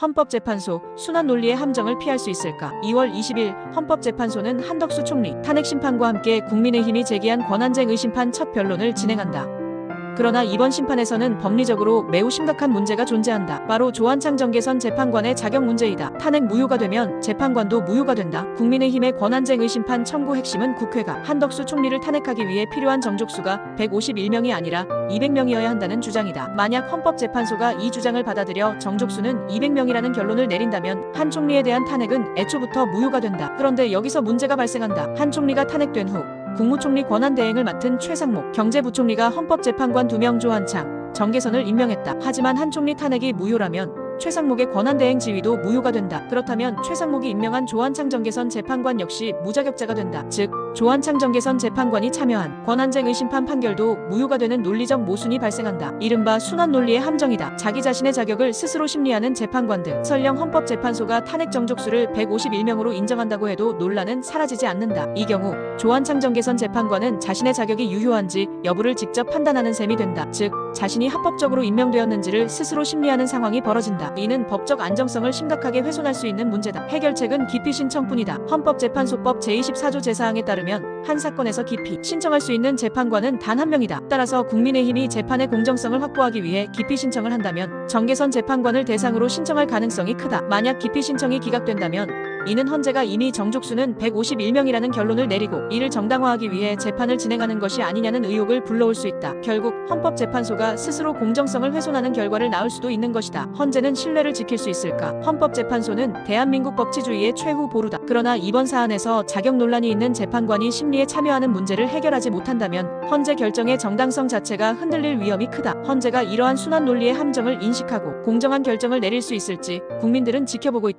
헌법재판소 순환 논리의 함정을 피할 수 있을까? 2월 20일 헌법재판소는 한덕수 총리 탄핵 심판과 함께 국민의힘이 제기한 권한쟁 의심판 첫 변론을 진행한다. 그러나 이번 심판에서는 법리적으로 매우 심각한 문제가 존재한다. 바로 조한창 정계선 재판관의 자격 문제이다. 탄핵 무효가 되면 재판관도 무효가 된다. 국민의힘의 권한쟁 의심판 청구 핵심은 국회가 한덕수 총리를 탄핵하기 위해 필요한 정족수가 151명이 아니라 200명이어야 한다는 주장이다. 만약 헌법재판소가 이 주장을 받아들여 정족수는 200명이라는 결론을 내린다면 한 총리에 대한 탄핵은 애초부터 무효가 된다. 그런데 여기서 문제가 발생한다. 한 총리가 탄핵된 후 국무총리 권한대행을 맡은 최상목 경제부총리가 헌법재판관 2명 조한창, 정계선을 임명했다. 하지만 한 총리 탄핵이 무효라면 최상목의 권한대행 지위도 무효가 된다. 그렇다면 최상목이 임명한 조한창 정계선 재판관 역시 무자격자가 된다. 즉 조한창 정계선 재판관이 참여한 권한쟁 의심판 판결도 무효가 되는 논리적 모순이 발생한다. 이른바 순환 논리의 함정이다. 자기 자신의 자격을 스스로 심리하는 재판관 들. 설령 헌법재판소가 탄핵 정족수를 151명으로 인정한다고 해도 논란은 사라지지 않는다. 이 경우 조한창 정계선 재판관은 자신의 자격이 유효한지 여부를 직접 판단하는 셈이 된다. 즉 자신이 합법적으로 임명되었는지를 스스로 심리하는 상황이 벌어진다. 이는 법적 안정성을 심각하게 훼손할 수 있는 문제다. 해결책은 기피 신청뿐이다. 헌법재판소법 제24조 제사항에 따르면 한 사건에서 기피 신청할 수 있는 재판관은 단 한 명이다. 따라서 국민의힘이 재판의 공정성을 확보하기 위해 기피 신청을 한다면 정계선 재판관을 대상으로 신청할 가능성이 크다. 만약 기피 신청이 기각된다면 이는 헌재가 이미 정족수는 151명이라는 결론을 내리고 이를 정당화하기 위해 재판을 진행하는 것이 아니냐는 의혹을 불러올 수 있다. 결국 헌법재판소가 스스로 공정성을 훼손하는 결과를 낳을 수도 있는 것이다. 헌재는 신뢰를 지킬 수 있을까? 헌법재판소는 대한민국 법치주의의 최후 보루다. 그러나 이번 사안에서 자격 논란이 있는 재판관이 심리에 참여하는 문제를 해결하지 못한다면 헌재 결정의 정당성 자체가 흔들릴 위험이 크다. 헌재가 이러한 순환 논리의 함정을 인식하고 공정한 결정을 내릴 수 있을지 국민들은 지켜보고 있다.